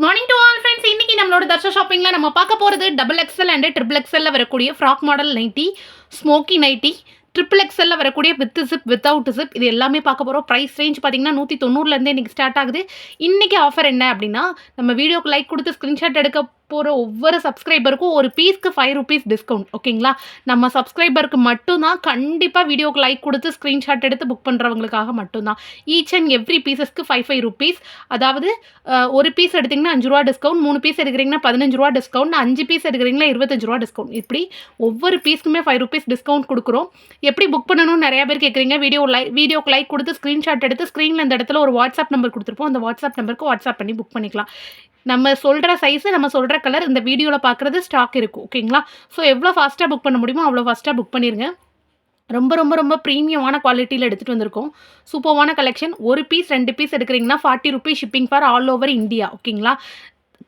Good morning to all friends இன்னைக்கு நம்மளோட தர்ஷா ஷாப்பிங்கில் நம்ம பார்க்க போகிறது டபுள் எக்ஸ்எல் அண்ட் ட்ரிபிள் எக்ஸ்எல்ல வரக்கூடிய frock model nighty smoky nighty triple எக்ஸ்எல்ல வரக்கூடிய வித் ஜிப் வித்தவுட் ஜிப் இது எல்லாமே பார்க்க போகிறோம் ப்ரைஸ் ரேஞ்ச் பார்த்தீங்கன்னா நூற்றி தொண்ணூறுலேருந்து இன்னைக்கு ஸ்டார்ட் ஆகுது. இன்றைக்கி ஆஃபர் என்ன அப்படின்னா நம்ம வீடியோக்கு லைக் கொடுத்து ஸ்க்ரீன்ஷாட் எடுக்க போகிற ஒவ்வொரு சப்ஸ்கிரைபருக்கும் ஒரு பீஸ்க்கு ஃபைவ் ருபீஸ் டிஸ்கவுண்ட் ஓகேங்களா நம்ம சப்ஸ்கிரைபருக்கு மட்டும்தான் கண்டிப்பாக வீடியோக்கு லைக் கொடுத்து ஸ்க்ரீன்ஷாட் எடுத்து புக் பண்ணுறவங்களுக்காக மட்டும்தான். ஈச் அண்ட் எவ்ரி பீசஸ்க்கு ஃபைவ் ஃபைவ் ருபீஸ் அதாவது ஒரு பீஸ் எடுத்திங்கன்னா அஞ்சு ரூபா டிஸ்கவுண்ட் மூணு பீஸ் எடுக்கிறீங்கன்னா பதினஞ்சு ரூபா டிஸ்கவுண்ட் அஞ்சு பீஸ் எடுக்கிறீங்களா இருபத்தஞ்சு ரூபா டிஸ்கவுண்ட் இப்படி ஒவ்வொரு பீஸ்க்குமே ஃபைவ் ருபீஸ் டிஸ்கவுண்ட் கொடுக்குறோம். எப்படி புக் பண்ணணும்னு நிறைய பேர் கேட்குறீங்க வீடியோ லை வீடியோக்கு லைக் கொடுத்து ஸ்க்ரீன்ஷாட் எடுத்து ஸ்க்ரீனில் இந்த இடத்துல ஒரு வாட்ஸ்அப் நம்பர் கொடுத்துருப்போம். அந்த வாட்ஸ்அப் நம்பருக்கு வாட்ஸ்அப் பண்ணி புக் பண்ணிக்கலாம். நம்ம சொல்கிற சைஸு நம்ம சொல்கிற கலர் இந்த வீடியோவில் பார்க்குறது ஸ்டாக் இருக்கும். ஓகேங்களா ஸோ எவ்வளோ ஃபாஸ்ட்டாக புக் பண்ண முடியுமோ அவ்வளோ ஃபாஸ்ட்டாக புக் பண்ணிடுங்க ரொம்ப ரொம்ப ரொம்ப ப்ரீமியமான குவாலிட்டியில் எடுத்துகிட்டு வந்திருக்கோம். சூப்பர்வான கலெக்ஷன் ஒரு பீஸ் ரெண்டு பீஸ் எடுக்கிறீங்கன்னா forty rupees shipping for all over India ஓகேங்களா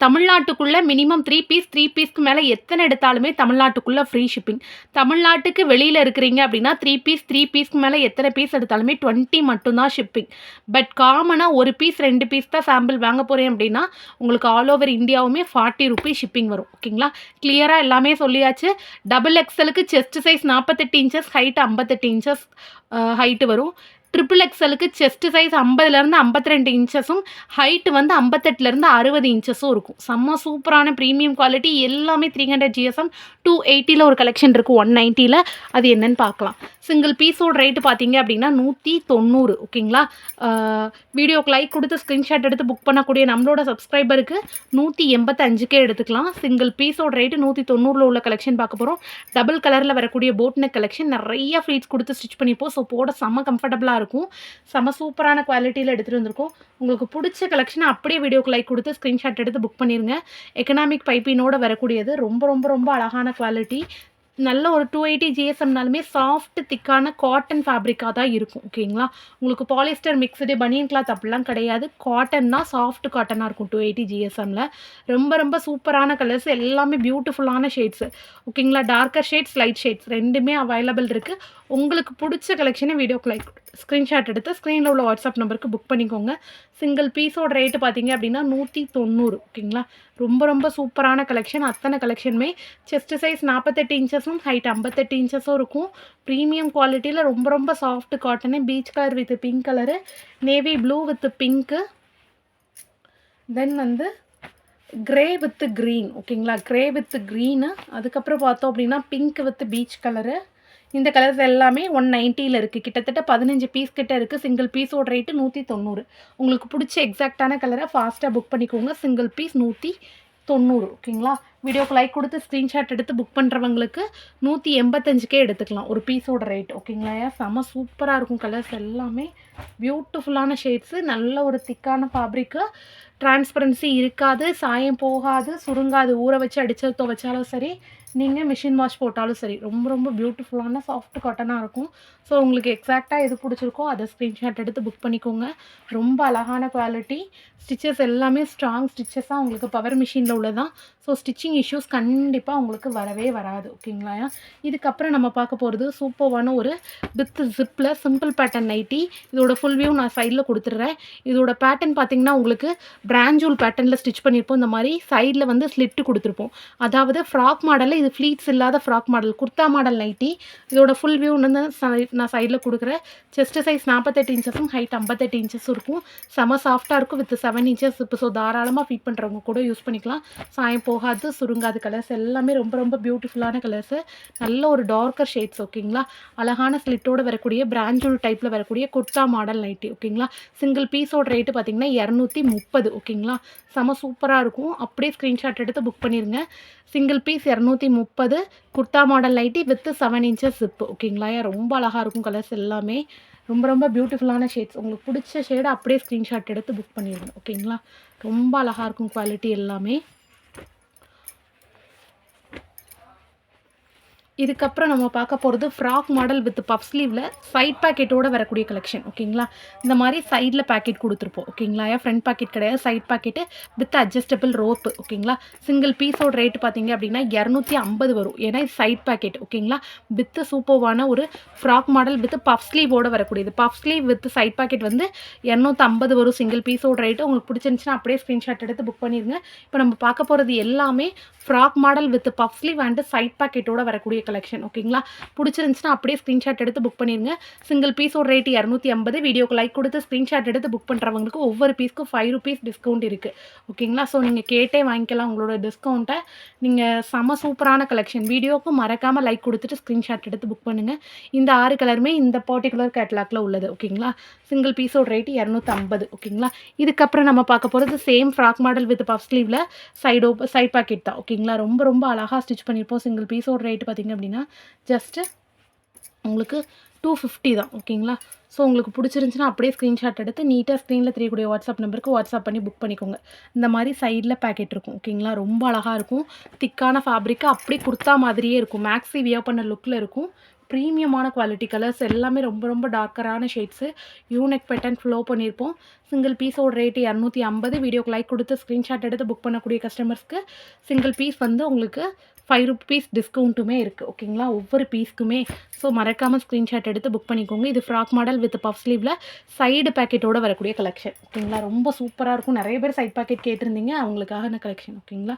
தமிழ்நாட்டுக்குள்ளே மினிமம் த்ரீ பீஸ் த்ரீ பீஸ்க்கு மேலே எத்தனை எடுத்தாலுமே தமிழ்நாட்டுக்குள்ளே ஃப்ரீ ஷிப்பிங் தமிழ்நாட்டுக்கு வெளியில் இருக்கிறீங்க அப்படின்னா த்ரீ பீஸ் த்ரீ பீஸ்க்கு மேலே எத்தனை பீஸ் எடுத்தாலுமே டுவெண்ட்டி மட்டும்தான் ஷிப்பிங் பட் காமனாக ஒரு பீஸ் ரெண்டு பீஸ் தான் சாம்பிள் வாங்க போகிறேன் அப்படின்னா உங்களுக்கு ஆல் ஓவர் இந்தியாவுமே ஃபார்ட்டி ருபீஸ் ஷிப்பிங் வரும். ஓகேங்களா கிளியராக எல்லாமே சொல்லியாச்சு. டபுள் எக்ஸலுக்கு செஸ்ட் சைஸ் நாற்பத்தெட்டு இன்ச்சஸ் ஹைட் ஐம்பத்தெட்டு இன்ச்சஸ் ஹைட்டு வரும். ட்ரிபிள் எக்ஸலுக்கு செஸ்ட் சைஸ் ஐம்பதுலேருந்து ஐம்பத்தி ரெண்டு இன்ச்சஸும் ஹைட்டு வந்து ஐம்பத்தெட்டுலேருந்து அறுபது இன்ச்சஸும் இருக்கும். செம்ம சூப்பரான ப்ரீமியம் குவாலிட்டி எல்லாமே த்ரீ ஹண்ட்ரட் ஜிஎஸ்எம் டூ எயிட்டியில் ஒரு கலெக்ஷன் இருக்குது ஒன் நைன்ட்டியில் அது என்னென்னு பார்க்கலாம். சிங்கிள் பீஸோட ரேட்டு பார்த்தீங்க அப்படின்னா நூற்றி தொண்ணூறு ஓகேங்களா வீடியோக்கு லைக் கொடுத்து ஸ்க்ரீன்ஷாட் எடுத்து புக் பண்ணக்கூடிய நம்மளோட சப்ஸ்கிரைபருக்கு நூற்றி எண்பத்தஞ்சுக்கே எடுத்துக்கலாம். சிங்கிள் பீஸோட ரேட்டு நூற்றி தொண்ணூறில் உள்ள கலெக்ஷன் பார்க்க போகிறோம் டபுள் கலரில் வரக்கூடிய போட்னெக் கலெக்ஷன் நிறைய ஃப்ளீட்ஸ் கொடுத்து ஸ்டிச் பண்ணிப்போம். ஸோ போட செம்ம கம்ஃபர்டபுளாக இருக்கும். செம்ம சூப்பரான குவாலிட்டியில் எடுத்துகிட்டு வந்திருக்கோம். உங்களுக்கு பிடிச்ச கலெக்ஷனை அப்படியே வீடியோக்கு லைக் கொடுத்து ஸ்க்ரீன்ஷாட் எடுத்து புக் பண்ணிடுங்க எக்கனாமிக் பைப்பினோட வரக்கூடியது. ரொம்ப ரொம்ப ரொம்ப அழகான குவாலிட்டி நல்ல ஒரு டூ எயிட்டி ஜிஎஸ்எம்னாலுமே சாஃப்ட் திக்கான காட்டன் ஃபேப்ரிக்காக தான் இருக்கும். ஓகேங்களா உங்களுக்கு பாலிஸ்டர் மிக்சடு பனியன் கிளாத் அப்படிலாம் கிடையாது. காட்டன் தான் சாஃப்ட் காட்டனாக இருக்கும் டூ எயிட்டி ஜிஎஸ்எம்மில் ரொம்ப ரொம்ப சூப்பரான கலர்ஸ் எல்லாமே பியூட்டிஃபுல்லான ஷேட்ஸு ஓகேங்களா டார்க்கர் ஷேட்ஸ் லைட் ஷேட்ஸ் ரெண்டுமே அவைலபிள் இருக்குது உங்களுக்கு பிடிச்ச கலெக்ஷனை வீடியோக்கு லைக் ஸ்க்ரீன்ஷாட் எடுத்து ஸ்க்ரீனில் உள்ள வாட்ஸ்அப் நம்பருக்கு புக் பண்ணிக்கோங்க. சிங்கிள் பீஸோட ரேட்டு பார்த்தீங்க அப்படின்னா நூற்றி தொண்ணூறு ஓகேங்களா ரொம்ப ரொம்ப சூப்பரான கலெக்ஷன் அத்தனை கலெக்ஷனுமே செஸ்ட் சைஸ் நாற்பத்தெட்டு இன்ச்சஸும் ஹைட் ஐம்பத்தெட்டு இன்ச்சஸும் இருக்கும். ப்ரீமியம் குவாலிட்டியில் ரொம்ப ரொம்ப soft cotton peach colour with pink colour navy blue with pink then வந்து கிரே வித் க்ரீன் ஓகேங்களா கிரே வித் க்ரீனு அதுக்கப்புறம் பார்த்தோம் அப்படின்னா பிங்க் வித் பீச் கலரு இந்த கலர்ஸ் எல்லாமே ஒன் நைன்ட்டியில் இருக்குது கிட்டத்தட்ட பதினஞ்சு பீஸ் கிட்ட இருக்குது சிங்கிள் பீஸோட ரேட்டு நூற்றி தொண்ணூறு உங்களுக்கு பிடிச்ச எக்ஸாக்டான கலரை ஃபாஸ்ட்டாக புக் பண்ணிக்கோங்க. சிங்கிள் பீஸ் நூற்றி தொண்ணூறு ஓகேங்களா வீடியோக்கு லைக் கொடுத்து ஸ்க்ரீன்ஷாட் எடுத்து புக் பண்ணுறவங்களுக்கு நூற்றி எண்பத்தஞ்சுக்கே எடுத்துக்கலாம். ஒரு பீஸோட ரேட் ஓகேங்களா செம சூப்பராக இருக்கும் கலர்ஸ் எல்லாமே. பியூட்டிஃபுல்லான ஷேட்ஸு நல்ல ஒரு திக்கான ஃபேப்ரிக்கு டிரான்ஸ்பரன்சி இருக்காது சாயம் போகாது சுருங்காது. ஊற வச்சு அடிச்சு துவைச்சாலும் சரி நீங்கள் மிஷின் வாஷ் போட்டாலும் சரி ரொம்ப ரொம்ப பியூட்டிஃபுல்லான சாஃப்ட் காட்டனாக இருக்கும். ஸோ உங்களுக்கு எக்ஸாக்டாக எது பிடிச்சிருக்கோ அதை ஸ்க்ரீன்ஷாட் எடுத்து புக் பண்ணிக்கோங்க. ரொம்ப அழகான குவாலிட்டி ஸ்டிச்சஸ் எல்லாமே ஸ்ட்ராங் ஸ்டிச்சஸாக உங்களுக்கு பவர் மிஷினில் உள்ளதான் ஸோ ஸ்டிச்சிங் இஷ்யூஸ் கண்டிப்பாக உங்களுக்கு வரவே வராது ஓகேங்களா இதுக்கப்புறம் நம்ம பார்க்க போகிறது சூப்பர்வான ஒரு வித் ஜிப்பில் சிம்பிள் பேட்டர்ன் நைட்டி இதோட ஃபுல் வியூ நான் சைடில் கொடுத்துட்றேன். இதோட பேட்டர்ன் பார்த்தீங்கன்னா உங்களுக்கு பிராஞ்சூல் பேட்டர்னில் ஸ்டிச் பண்ணியிருப்போம். இந்த மாதிரி சைடில் வந்து ஸ்லிட்டு கொடுத்துருப்போம். அதாவது ஃப்ராக் மாடலில் இது ஃப்ளீட்ஸ் இல்லாத frock model kurta model nighty இதோட ஃபுல் வியூ வந்து நான் சைடில் கொடுக்குறேன். செஸ்ட் சைஸ் நாற்பத்தெட்டு இன்ச்சஸும் ஹைட் ஐம்பத்தெட்டு இன்ச்சஸும் இருக்கும். செம சாஃப்டாக இருக்கும் வித் செவன் இன்ச்சஸ் இப்போ ஸோ தாராளமாக ஃபீட் பண்ணுறவங்க கூட யூஸ் பண்ணிக்கலாம். சாயம் போகாது சுருங்காது கலர்ஸ் எல்லாமே ரொம்ப ரொம்ப பியூட்டிஃபுல்லான கலர்ஸு நல்ல ஒரு டார்க்கர் ஷேட்ஸ் ஓகேங்களா அழகான ஸ்லிட்டோடு வரக்கூடிய பிராஞ்சூல் டைப்பில் வரக்கூடிய குர்தா மாடல் நைட்டி ஓகேங்களா சிங்கிள் பீஸோட ரேட்டு பார்த்தீங்கன்னா இரநூத்தி முப்பது ஓகேங்களா செம சூப்பராக இருக்கும். அப்படியே ஸ்க்ரீன்ஷாட் எடுத்து புக் பண்ணிடுங்க சிங்கிள் பீஸ் இரநூத்தி முப்பது kurta model nighty with seven inches zip ஓகேங்களா? ரொம்ப அழகாக இருக்கும் கலர்ஸ் எல்லாமே. ரொம்ப ரொம்ப பியூட்டிஃபுல்லான ஷேட்ஸ் உங்களுக்கு பிடிச்ச ஷேடை அப்படியே ஸ்க்ரீன்ஷாட் எடுத்து புக் பண்ணிடுங்க ஓகேங்களா? ரொம்ப அழகாக இருக்கும் குவாலிட்டி எல்லாமே. இதுக்கப்புறம் நம்ம பார்க்க போகிறது ஃப்ராக் மாடல் வித் பஃப் ஸ்லீவில் சைட் பேக்கெட்டோட வரக்கூடிய கலெக்ஷன் ஓகேங்களா? இந்த மாதிரி சைடில் பேக்கெட் கொடுத்துருப்போம் ஓகேங்களா? ஏன் ஃப்ரண்ட் பாக்கெட் கிடையாது side pocket with adjustable rope ஓகேங்களா? சிங்கிள் பீஸோட ரேட் பார்த்தீங்க அப்படின்னா இரநூத்தி ஐம்பது வரும். ஏன்னா இது சைட் பேக்கெட் ஓகேங்களா? வித் சூப்பர்வான ஒரு ஃப்ராக் மாடல் வித் பஃப் ஸ்லீவோட வரக்கூடியது. Puff sleeve with side pocket வந்து இரநூத்தம்பது வரும். சிங்கிள் பீஸோட ரேட்டு உங்களுக்கு பிடிச்சிருந்துச்சுன்னா அப்படியே ஸ்க்ரீன்ஷாட் எடுத்து புக் பண்ணிடுங்க இப்போ நம்ம பார்க்க போகிறது எல்லாமே frock model with puff sleeve and side பாக்கெட்டோடு வரக்கூடிய கலெக்ஷன் ஓகேங்களா பிடிச்சிருந்துச்சுன்னா அப்படியே ஸ்க்ரீன்ஷாட் எடுத்து புக் பண்ணிடுங்க சிங்கிள் பீஸோட ரேட் இரநூத்தி ஐம்பது வீடியோக்கு லைக் கொடுத்து ஸ்க்ரீன்ஷாட் எடுத்து புக் பண்ணுறவங்களுக்கு ஒவ்வொரு பீஸ்க்கும் ஃபைவ் ருபீஸ் டிஸ்கவுண்ட் இருக்குது ஓகேங்களா ஸோ நீங்கள் கேட்டே வாங்கிக்கலாம் உங்களோட டிஸ்கவுண்ட்டை நீங்கள் செம சூப்பரான கலெக்ஷன் வீடியோக்கும் மறக்காமல் லைக் கொடுத்துட்டு ஸ்க்ரீன்ஷாட் எடுத்து புக் பண்ணுங்கள் இந்த ஆறு கலருமே இந்த பர்டிகுலர் கேட்லாக்ல உள்ளது. ஓகேங்களா சிங்கிள் பீஸோட ரேட் இரநூத்தம்பது ஓகேங்களா இதுக்கப்புறம் நம்ம பார்க்க போகிறது same frock model with puff ஸ்லீவில் சைடோ சைட் பாக்கெட் தான். ஓகேங்களா ரொம்ப ரொம்ப அழகாக ஸ்டிச் பண்ணியிருப்போம். சிங்கிள் பீஸோட ரேட் பார்த்திங்க அப்படின்னா ஜஸ்ட்டு உங்களுக்கு டூ ஃபிஃப்டி தான் ஓகேங்களா? ஸோ உங்களுக்கு பிடிச்சிருந்துச்சுன்னா அப்படியே ஸ்க்ரீன்ஷாட் எடுத்து நீட்டாக ஸ்க்ரீனில் தெரியக்கூடிய வாட்ஸ்அப் நம்பருக்கு வாட்ஸ்அப் பண்ணி புக் பண்ணிக்கோங்க. இந்த மாதிரி சைடில் பேக்கெட் இருக்கும் ஓகேங்களா? ரொம்ப அழகாக இருக்கும். திக்கான ஃபேப்ரிக்கு அப்படியே குர்த்தா மாதிரியே இருக்கும். மேக்ஸி வியர் பண்ண லுக்கில் இருக்கும். ப்ரீமியமான குவாலிட்டி கலர்ஸ் எல்லாமே ரொம்ப ரொம்ப டார்க்கரான ஷேட்ஸு யூனிக் பேட்டர்ன் ஃப்ளோ பண்ணியிருப்போம். சிங்கிள் பீஸோட ரேட்டு இரநூத்தி ஐம்பது. வீடியோக்கு லைக் கொடுத்து ஸ்க்ரீன்ஷாட் எடுத்து புக் பண்ணக்கூடிய கஸ்டமர்ஸ்க்கு சிங்கிள் பீஸ் வந்து உங்களுக்கு ஃபைவ் ருபீஸ் டிஸ்கவுண்ட்டுமே இருக்குது ஓகேங்களா ஒவ்வொரு பீஸ்க்குமே ஸோ மறக்காமல் ஸ்க்ரீன்ஷாட் எடுத்து புக் பண்ணிக்கோங்க. இது ஃப்ராக் மாடல் வித் பஃப் ஸ்லீவில் சைடு பேக்கெட்டோட வரக்கூடிய கலெக்ஷன் ஓகேங்களா ரொம்ப சூப்பராக இருக்கும். நிறைய பேர் சைட் பேக்கெட் கேட்டிருந்தீங்க அவங்களுக்காக இந்த கலெக்ஷன் ஓகேங்களா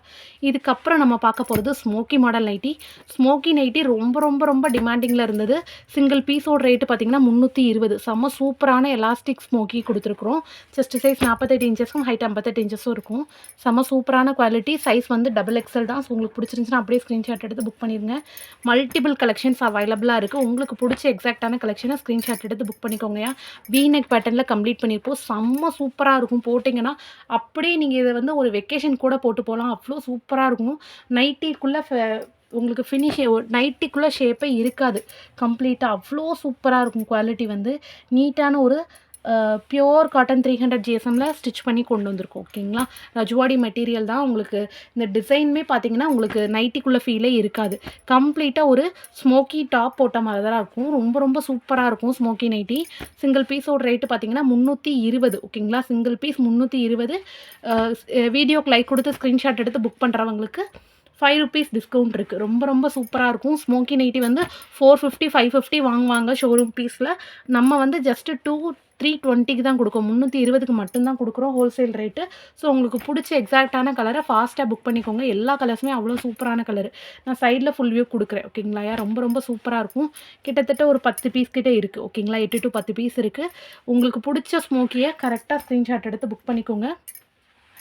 இதுக்கப்புறம் நம்ம பார்க்க போகிறது smoky model nighty smoky nighty ரொம்ப ரொம்ப ரொம்ப டிமாண்டிங்கில் இருந்தது. சிங்கிள் பீஸோட ரேட்டு பார்த்தீங்கன்னா முந்நூற்றி இருபது. செம்ம சூப்பரான எலாஸ்டிக் ஸ்மோக்கி கொடுத்துருக்குறோம். செஸ்ட் சைஸ் நாற்பத்தெட்டு இன்ச்சஸும் ஹைட் ஐம்பத்தெட்டு இன்ச்சஸும் இருக்கும். செம்ம சூப்பரான குவாலிட்டி சைஸ் வந்து டபுள் எக்ஸல் தான். ஸோ உங்களுக்கு பிடிச்சிருந்துச்சுன்னா அப்படியே ஸ்க்ரீன்ஷாட் எடுத்து புக் பண்ணிடுங்க மல்டிபிள் கலெக்ஷன்ஸ் அவைலபிளாக இருக்குது உங்களுக்கு பிடிச்ச எக்ஸாக்டான கலெக்ஷனை ஸ்க்ரீன்ஷாட் எடுத்து புக் பண்ணிக்கோங்கயா வீநெக் பேட்டர்னில் கம்ப்ளீட் பண்ணியிருப்போம் செம்ம சூப்பராக இருக்கும். போட்டிங்கன்னா அப்படியே நீங்கள் இதை வந்து ஒரு வெக்கேஷன் கூட போட்டு போகலாம் அவ்வளோ சூப்பராக இருக்கும். நைட்டிக்குள்ளே உங்களுக்கு ஃபினிஷ் நைட்டிக்குள்ளே ஷேப்பே இருக்காது. கம்ப்ளீட்டாக அவ்வளோ சூப்பராக இருக்கும் குவாலிட்டி வந்து. நீட்டான ஒரு பியோர் காட்டன் த்ரீ ஹண்ட்ரட் ஜிஎஸ்எம்மில் ஸ்டிச் பண்ணி கொண்டு வந்திருக்கோம் ஓகேங்களா ரஜ்வாடி மெட்டீரியல் தான் உங்களுக்கு இந்த டிசைனுமே பார்த்தீங்கன்னா உங்களுக்கு நைட்டிக்குள்ளே ஃபீலே இருக்காது. கம்ப்ளீட்டாக ஒரு ஸ்மோக்கி டாப் போட்ட மாதிரி தான் இருக்கும். ரொம்ப ரொம்ப சூப்பராக இருக்கும் ஸ்மோக்கி நைட்டி சிங்கிள் பீஸோட ரேட்டு பார்த்தீங்கன்னா முந்நூற்றி இருபது ஓகேங்களா சிங்கிள் பீஸ் முந்நூற்றி இருபது. வீடியோக்கு லைக் கொடுத்து ஸ்க்ரீன்ஷாட் எடுத்து புக் பண்ணுறவங்களுக்கு ஃபைவ் ருபீஸ் டிஸ்கவுண்ட் இருக்குது ரொம்ப ரொம்ப சூப்பராக இருக்கும். ஸ்மோக்கி நைட்டி வந்து ஃபோர் ஃபிஃப்டி ஃபைவ் ஃபிஃப்டி வாங்குவாங்க ஷோரூம் பீஸில் நம்ம வந்து ஜஸ்ட்டு டூ த்ரீ டுவெண்ட்டிக்கு தான் கொடுக்கும். முந்நூற்றி இருபதுக்கு மட்டும்தான் கொடுக்குறோம் ஹோல்சேல் ரேட்டு ஸோ உங்களுக்கு பிடிச்ச எக்ஸாக்டான கலரை ஃபாஸ்ட்டாக புக் பண்ணிக்கோங்க. எல்லா கலர்ஸுமே அவ்வளோ சூப்பரான கலர் நான் சைடில் ஃபுல் வியூ கொடுக்குறேன். ஓகேங்களா ரொம்ப ரொம்ப சூப்பராக இருக்கும். கிட்டத்தட்ட ஒரு பத்து பீஸ் கிட்டே இருக்குது ஓகேங்களா எட்டு டு பத்து பீஸ் இருக்குது உங்களுக்கு பிடிச்ச ஸ்மோக்கியை கரெக்டாக ஸ்க்ரீன்ஷாட் எடுத்து புக் பண்ணிக்கோங்க.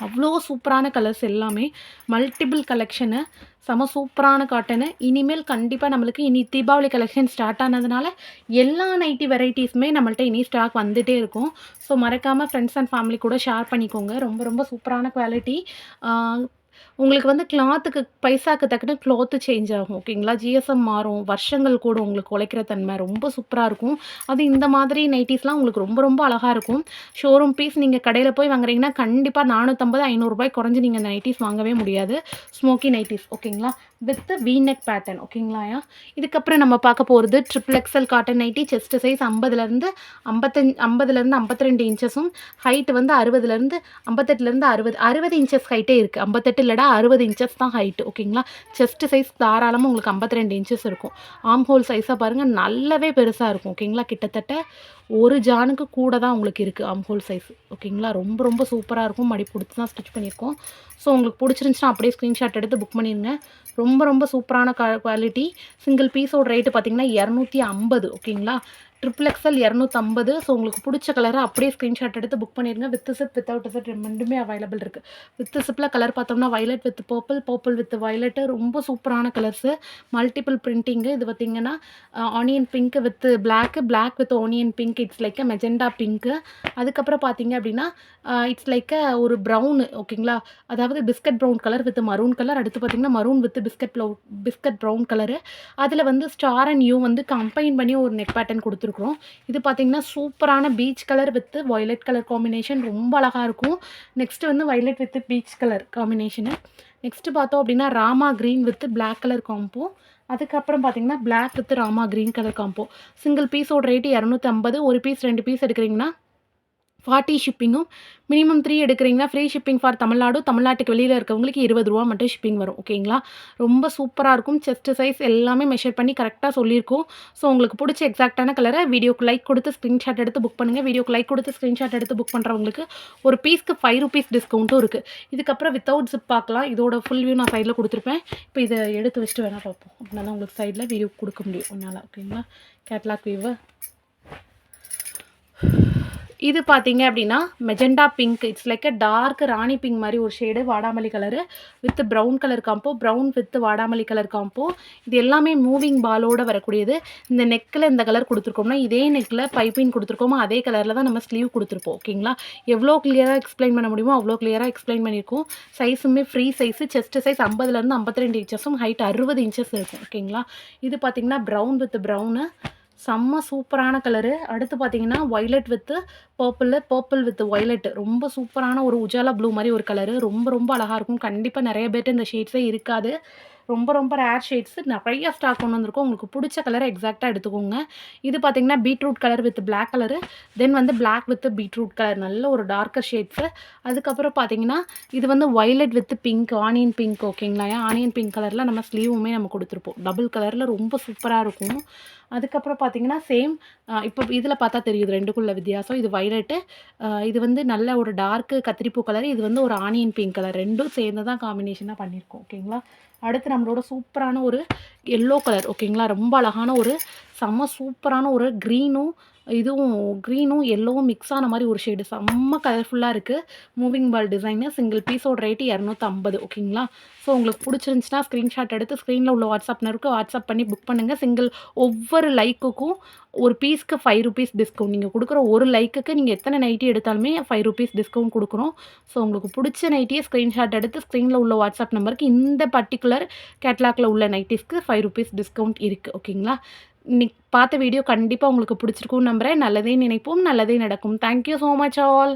அவ்வளோ சூப்பரான கலர்ஸ் எல்லாமே. மல்டிபிள் கலெக்ஷனு செம சூப்பரான காட்டனு இனிமேல் கண்டிப்பாக நம்மளுக்கு இனி தீபாவளி கலெக்ஷன் ஸ்டார்ட் ஆனதுனால எல்லா நைட்டி வெரைட்டிஸுமே நம்மள்ட்ட இனி ஸ்டாக் வந்துகிட்டே இருக்கும். ஸோ மறக்காமல் ஃப்ரெண்ட்ஸ் அண்ட் ஃபேமிலி கூட ஷேர் பண்ணிக்கோங்க. ரொம்ப ரொம்ப சூப்பரான குவாலிட்டி உங்களுக்கு வந்து கிளாத்துக்கு பைசாக்கு தக்கன க்ளாத்து சேஞ்ச் ஆகும் ஓகேங்களா ஜிஎஸ்எம் மாறும் வருஷங்கள் கூட உங்களுக்கு உழைக்கிற தன்மை ரொம்ப சூப்பராக இருக்கும். அது இந்த மாதிரி நைட்டிஸ்லாம் உங்களுக்கு ரொம்ப ரொம்ப அழகாக இருக்கும். ஷோரூம் பீஸ் நீங்கள் கடையில் போய் வாங்குறீங்கன்னா கண்டிப்பாக நானூற்றம்பது ஐநூறுரூபாய் குறைஞ்சி நீங்கள் நைட்டிஸ் வாங்கவே முடியாது. ஸ்மோக்கி நைட்டிஸ் ஓகேங்களா வித் வீநெக் பேட்டர்ன் ஓகேங்களாயா இதுக்கப்புறம் நம்ம பார்க்க போகிறது triple XL cotton nighty chest size ஐம்பதுலேருந்து ஐம்பத்தஞ்சு ஐம்பதுலேருந்து ஐம்பத்தி ரெண்டு இன்ச்சஸும் ஹைட் வந்து அறுபதுலேருந்து ஐம்பத்தெட்டுலேருந்து அறுபது அறுபது இன்ச்சஸ் ஹைட்டே இருக்குது ஐம்பத்தெட்டு இல்லைடா அறுபது இன்ச்சஸ் தான் ஹைட்டு ஓகேங்களா செஸ்ட் சைஸ் தாராளமாக உங்களுக்கு ஐம்பத்தி ரெண்டு இன்ச்சஸ் இருக்கும். ஆம் ஹோல் சைஸாக பாருங்கள் நல்லாவே பெருசாக இருக்கும் ஓகேங்களா கிட்டத்தட்ட ஒரு ஜானுக்கு கூட தான் உங்களுக்கு இருக்குது ஆம் ஹோல் சைஸ் ஓகேங்களா ரொம்ப ரொம்ப சூப்பராக இருக்கும். மடி பிடிச்சி தான் ஸ்டிச் பண்ணியிருக்கோம். ஸோ உங்களுக்கு பிடிச்சிருந்துச்சுன்னா அப்படியே ஸ்க்ரீன்ஷாட் எடுத்து புக் பண்ணிடுங்க ரொம்ப ரொம்ப சூப்பரான குவாலிட்டி சிங்கிள் பீஸோட ரேட்டு பார்த்தீங்கன்னா இரநூத்தி ஐம்பது ஓகேங்களா ட்ரிபிள் எக்ஸல் இரநூத்தம்பது. ஸோ உங்களுக்கு பிடிச்ச கலரை அப்படியே ஸ்க்ரீன்ஷாட் எடுத்து புக் பண்ணிடுங்க. வித் சிப் வித்தவுட் சிப் ரெண்டுமே அவைலபிள் இருக்குது வித் சிப்பில் கலர் பார்த்தோம்னா violet with purple purple with violet ரொம்ப சூப்பரான கலர்ஸு மல்டிபிள் பிரிண்டிங்கு இது பார்த்திங்கன்னா onion pink with black black with onion pink it's like a magenta pink அதுக்கப்புறம் பார்த்தீங்க அப்படின்னா இட்ஸ் லைக் அ ஒரு ப்ரௌனு ஓகேங்களா அதாவது biscuit brown colour with maroon colour அடுத்து பார்த்திங்கன்னா maroon with biscuit blue biscuit brown colour அதில் வந்து ஸ்டார் அண்ட் யூ வந்து கம்பைன் பண்ணி ஒரு நெக் பேட்டர்ன் கொடுத்துருக்கோம் இது பார்த்திங்கன்னா சூப்பரான peach colour with violet colour combination ரொம்ப அழகாக இருக்கும். நெக்ஸ்ட்டு வந்து violet with peach colour combination next பார்த்தோம் அப்படின்னா Rama green with black colour combo அதுக்கப்புறம் பார்த்திங்கன்னா black with Rama green colour combo single பீஸோட ரேட்டு இரநூத்தம்பது ஒரு பீஸ் ரெண்டு பீஸ் எடுக்கிறீங்கன்னா ஃபார்ட்டி ஷிப்பிங்கும் மினிமம் த்ரீ எடுக்கிறீங்கன்னா ஃப்ரீ ஷிப்பிங் ஃபார் தமிழ்நாடு. தமிழ்நாட்டுக்கு வெளியில் இருக்கவங்களுக்கு இருபது ரூபா மட்டும் ஷிப்பிங் வரும். ஓகேங்களா? ரொம்ப சூப்பராக இருக்கும். செஸ்ட் சைஸ் எல்லாமே மெஷர் பண்ணி கரெக்டாக சொல்லியிருக்கோம். ஸோ உங்களுக்கு பிடிச்ச எக்ஸாக்டான கலரை வீடியோக்கு லைக் கொடுத்து ஸ்க்ரீன்ஷாட் எடுத்து புக் பண்ணுங்கள் வீடியோக்கு லைக் கொடுத்து ஸ்க்ரீன்ஷாட் எடுத்து புக் பண்ணுறவங்களுக்கு ஒரு பீஸ்க்கு ஃபைவ் ருபீஸ் டிஸ்கவுண்ட்டும் இருக்குது இதுக்கப்புறம் வித்தவுட் ஜிப் பார்க்கலாம். இதோட ஃபுல் வியூ நான் சைடில் கொடுத்துருப்பேன். இப்போ இதை எடுத்து வச்சுட்டு வேணால் பார்ப்போம். அப்படின்னா உங்களுக்கு சைடில் வீடியோ கொடுக்க முடியும். உன்னால். ஓகேங்களா? கேட்லாக் வியூவை இது பார்த்தீங்க அப்படின்னா magenta pink it's like a dark rani pink மாதிரி ஒரு ஷேடு வாடாமல்லி colour with brown colour combo brown with வாடாமல்லி கலர் காம்போ இது எல்லாமே மூவிங் பாலோட வரக்கூடியது. இந்த நெக்கில் இந்த கலர் கொடுத்துருக்கோம்னா இதே நெக்கில் பைப்பிங் கொடுத்துருக்கோமோ அதே கலரில் தான் நம்ம ஸ்லீவ் கொடுத்துருப்போம் ஓகேங்களா எவ்வளோ கிளியராக எக்ஸ்பிளைன் பண்ண முடியுமோ அவ்வளோ கிளியராக எக்ஸ்பிளைன் பண்ணியிருக்கோம். சைஸுமே ஃப்ரீ சைஸு செஸ்ட் சைஸ் ஐம்பதுலேருந்து ஐம்பத்தி ரெண்டு இன்ச்சஸும் ஹைட் அறுபது இன்ச்சஸ் இருக்கும் ஓகேங்களா இது பார்த்தீங்கன்னா ப்ரௌன் வித் ப்ரௌனு செம்ம சூப்பரான கலரு அடுத்து பார்த்தீங்கன்னா violet with purple purple with violet ரொம்ப சூப்பரான ஒரு உஜாலா ப்ளூ மாதிரி ஒரு கலரு ரொம்ப ரொம்ப அழகாக இருக்கும். கண்டிப்பாக நிறைய பேர்ட்டு இந்த ஷேட்ஸே இருக்காது. ரொம்ப ரொம்ப ரேர் ஷேட்ஸு நிறைய ஸ்டாக் கொண்டு வந்திருக்கோம். உங்களுக்கு பிடிச்ச கலரை எக்ஸாக்டாக எடுத்துக்கோங்க. இது பார்த்தீங்கன்னா beetroot colour with black colour then வந்து பிளாக் வித் பீட்ரூட் கலர் நல்ல ஒரு டார்க்கர் ஷேட்ஸு அதுக்கப்புறம் பார்த்தீங்கன்னா இது வந்து violet with pink onion pink ஓகேங்களா ஆனியன் பிங்க் கலரில் நம்ம ஸ்லீவுமே நம்ம கொடுத்துருப்போம். டபுள் கலரில் ரொம்ப சூப்பராக இருக்கும். அதுக்கப்புறம் பார்த்தீங்கன்னா சேம் இப்போ இதில் பார்த்தா தெரியுது ரெண்டுக்குள்ள வித்தியாசம். இது வைலட்டு இது வந்து நல்ல ஒரு டார்க்கு கத்திரிப்பூ கலர் இது வந்து ஒரு ஆனியன் பிங்க் கலர் ரெண்டும் சேர்ந்து தான் காம்பினேஷனாக பண்ணியிருக்கோம் ஓகேங்களா அடுத்து நம்மளோட சூப்பரான ஒரு எல்லோ கலர் ஓகேங்களா ரொம்ப அழகான ஒரு செம்ம சூப்பரான ஒரு க்ரீனும் இதுவும் க்ரீனும் எல்லோவும் மிக்ஸ் ஆன மாதிரி ஒரு ஷேடு செம்ம கலர்ஃபுல்லாக இருக்குது மூவிங் பால் டிசைனு சிங்கிள் பீஸோட ரேட்டு இரநூத்தம்பது ஓகேங்களா ஸோ உங்களுக்கு பிடிச்சிருந்துச்சுன்னா ஸ்க்ரீன்ஷாட் எடுத்து ஸ்க்ரீனில் உள்ள வாட்ஸ்அப் நம்பருக்கு வாட்ஸ்அப் பண்ணி புக் பண்ணுங்கள் சிங்கிள் ஒவ்வொரு லைக்குக்கும் ஒரு பீஸ்க்கு ஃபைவ் ருபீஸ் டிஸ்கவுண்ட் நீங்கள் கொடுக்குற ஒரு லைக்குக்கு நீங்கள் எத்தனை நைட்டி எடுத்தாலுமே ஃபைவ் ருபீஸ் டிஸ்கவுண்ட் கொடுக்குறோம். ஸோ உங்களுக்கு பிடிச்ச நைட்டியை ஸ்க்ரீன்ஷாட் எடுத்து ஸ்க்ரீனில் உள்ள வாட்ஸ்அப் நம்பருக்கு இந்த பர்டிகுலர் கேட்லாக்ல உள்ள நைட்டிஸ்க்கு ஃபைவ் ருபீஸ் டிஸ்கவுண்ட் இருக்குது ஓகேங்களா இன்னைக்கு பார்த்த வீடியோ கண்டிப்பாக உங்களுக்கு பிடிச்சிருக்கும் நம்புகிறேன் நல்லதே நினைப்போம் நல்லதே நடக்கும். Thank you so much all